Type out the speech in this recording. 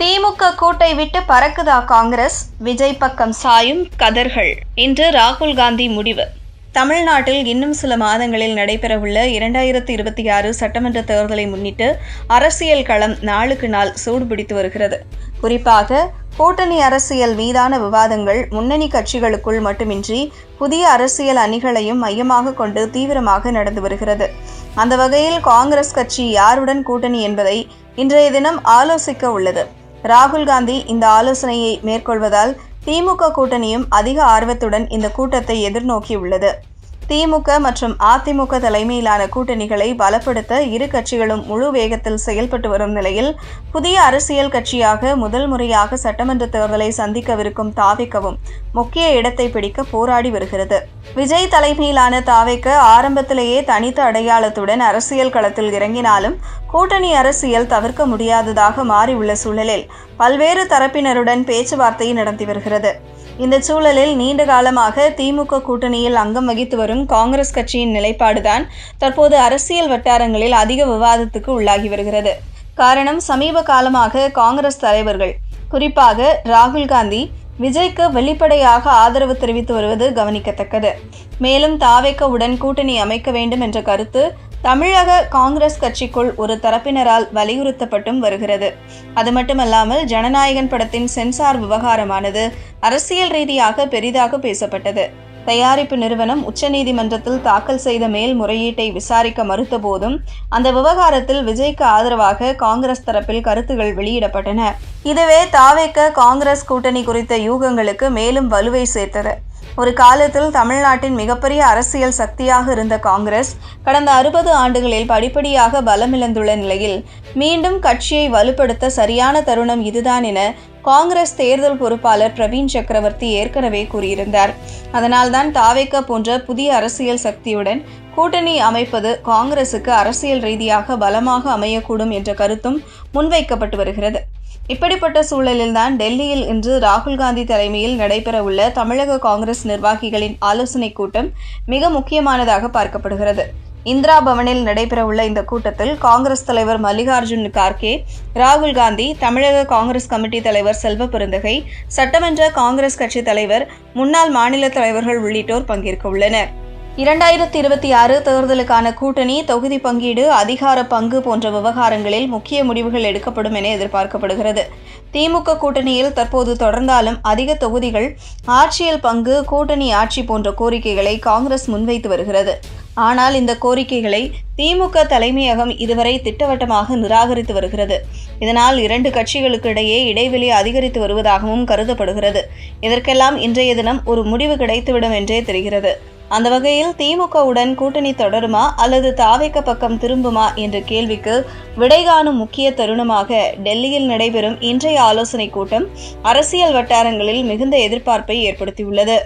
திமுக கூட்டை விட்டு பறக்குதா காங்கிரஸ்? விஜய் பக்கம் சாயும் கதர்கள். இன்று ராகுல் காந்தி முடிவு. தமிழ்நாட்டில் இன்னும் சில மாதங்களில் நடைபெறவுள்ள இரண்டாயிரத்தி இருபத்தி ஆறு சட்டமன்ற தேர்தலை முன்னிட்டு அரசியல் களம் நாளுக்கு நாள் சூடுபிடித்து வருகிறது. குறிப்பாக கூட்டணி அரசியல் மீதான விவாதங்கள் முன்னணி கட்சிகளுக்குள் மட்டுமின்றி புதிய அரசியல் அணிகளையும் மையமாக கொண்டு தீவிரமாக நடந்து வருகிறது. அந்த வகையில் காங்கிரஸ் கட்சி யாருடன் கூட்டணி என்பதை இன்றைய தினம் ஆலோசிக்க உள்ளது. ராகுல் காந்தி இந்த ஆலோசனையை மேற்கொள்வதால் திமுக கூட்டணியும் அதிக ஆர்வத்துடன் இந்த கூட்டத்தை எதிர்நோக்கியுள்ளது. திமுக மற்றும் அதிமுக தலைமையிலான கூட்டணிகளை பலப்படுத்த இரு கட்சிகளும் முழு வேகத்தில் செயல்பட்டு வரும் நிலையில் புதிய அரசியல் கட்சியாக முதல் முறையாக சட்டமன்ற தேர்தலை சந்திக்கவிருக்கும் தாவிக்கவும் முக்கிய இடத்தை பிடிக்க போராடி வருகிறது. விஜய் தலைமையிலான தாவிக்க ஆரம்பத்திலேயே தனித்த அடையாளத்துடன் அரசியல் களத்தில் இறங்கினாலும் கூட்டணி அரசியல் தவிர்க்க முடியாததாக மாறியுள்ள சூழலில் பல்வேறு தரப்பினருடன் பேச்சுவார்த்தை நடத்தி வருகிறது. இந்த சூழலில் நீண்ட காலமாக திமுக கூட்டணியில் அங்கம் வகித்து வரும் காங்கிரஸ் கட்சியின் நிலைப்பாடுதான் தற்போது அரசியல் வட்டாரங்களில் அதிக விவாதத்துக்கு உள்ளாகி வருகிறது. காரணம் சமீப காலமாக காங்கிரஸ் தலைவர்கள் குறிப்பாக ராகுல் காந்தி விஜய்க்கு வெளிப்படையாக ஆதரவு தெரிவித்து வருவது கவனிக்கத்தக்கது. மேலும் தாவேக்கவுடன் கூட்டணி அமைக்க வேண்டும் என்ற கருத்து தமிழக காங்கிரஸ் கட்சிக்குள் ஒரு தரப்பினரால் வலியுறுத்தப்பட்டும் வருகிறது. அது மட்டுமல்லாமல் ஜனநாயகன் படத்தின் சென்சார் விவகாரமானது அரசியல் ரீதியாக பெரிதாக பேசப்பட்டது. தயாரிப்பு நிறுவனம் உச்சநீதிமன்றத்தில் தாக்கல் செய்த மேல்முறையீட்டை விசாரிக்க மறுத்த போதும் அந்த விவகாரத்தில் விஜய்க்கு ஆதரவாக காங்கிரஸ் தரப்பில் கருத்துகள் வெளியிடப்பட்டன. இதுவே தாவேக்க காங்கிரஸ் கூட்டணி குறித்த யூகங்களுக்கு மேலும் வலுவை சேர்த்தது. ஒரு காலத்தில் தமிழ்நாட்டின் மிகப்பெரிய அரசியல் சக்தியாக இருந்த காங்கிரஸ் கடந்த அறுபது ஆண்டுகளில் படிப்படியாக பலமிழந்துள்ள நிலையில் மீண்டும் கட்சியை வலுப்படுத்த சரியான தருணம் இதுதான் என காங்கிரஸ் தேர்தல் பொறுப்பாளர் பிரவீன் சக்கரவர்த்தி ஏற்கனவே கூறியிருந்தார். அதனால்தான் தாவேக்க போன்ற புதிய அரசியல் சக்தியுடன் கூட்டணி அமைப்பது காங்கிரசுக்கு அரசியல் ரீதியாக பலமாக அமையக்கூடும் என்ற கருத்தும் முன்வைக்கப்பட்டு வருகிறது. இப்படிப்பட்ட சூழலில்தான் டெல்லியில் இன்று ராகுல் காந்தி தலைமையில் நடைபெறவுள்ள தமிழக காங்கிரஸ் நிர்வாகிகளின் ஆலோசனைக் கூட்டம் மிக முக்கியமானதாக பார்க்கப்படுகிறது. இந்திரா பவனில் நடைபெறவுள்ள இந்த கூட்டத்தில் காங்கிரஸ் தலைவர் மல்லிகார்ஜுன் கார்கே ராகுல் காந்தி தமிழக காங்கிரஸ் கமிட்டி தலைவர் செல்வ பெருந்தகை சட்டமன்ற காங்கிரஸ் கட்சி தலைவர் முன்னாள் மாநில தலைவர்கள் உள்ளிட்டோர் பங்கேற்க உள்ளனர் இரண்டாயிரத்தி இருபத்தி ஆறு தேர்தலுக்கான கூட்டணி தொகுதி பங்கீடு அதிகார பங்கு போன்ற விவகாரங்களில் முக்கிய முடிவுகள் எடுக்கப்படும் என எதிர்பார்க்கப்படுகிறது. திமுக கூட்டணியில் தற்போது தொடர்ந்தாலும் அதிக தொகுதிகள் ஆட்சியல் பங்கு கூட்டணி ஆட்சி போன்ற கோரிக்கைகளை காங்கிரஸ் முன்வைத்து வருகிறது. ஆனால் இந்த கோரிக்கைகளை திமுக தலைமையகம் இதுவரை திட்டவட்டமாக நிராகரித்து வருகிறது. இதனால் இரண்டு கட்சிகளுக்கு இடையே இடைவெளி அதிகரித்து வருவதாகவும் கருதப்படுகிறது. இதற்கெல்லாம் இன்றைய தினம் ஒரு முடிவு கிடைத்துவிடும் என்றே தெரிகிறது. அந்த வகையில் திமுகவுடன் கூட்டணி தொடருமா அல்லது தாவேக்க பக்கம் திரும்புமா என்ற கேள்விக்கு விடை காணும் முக்கிய தருணமாக டெல்லியில் நடைபெறும் இன்றைய ஆலோசனைக் கூட்டம் அரசியல் வட்டாரங்களில் மிகுந்த எதிர்பார்ப்பை ஏற்படுத்தியுள்ளது.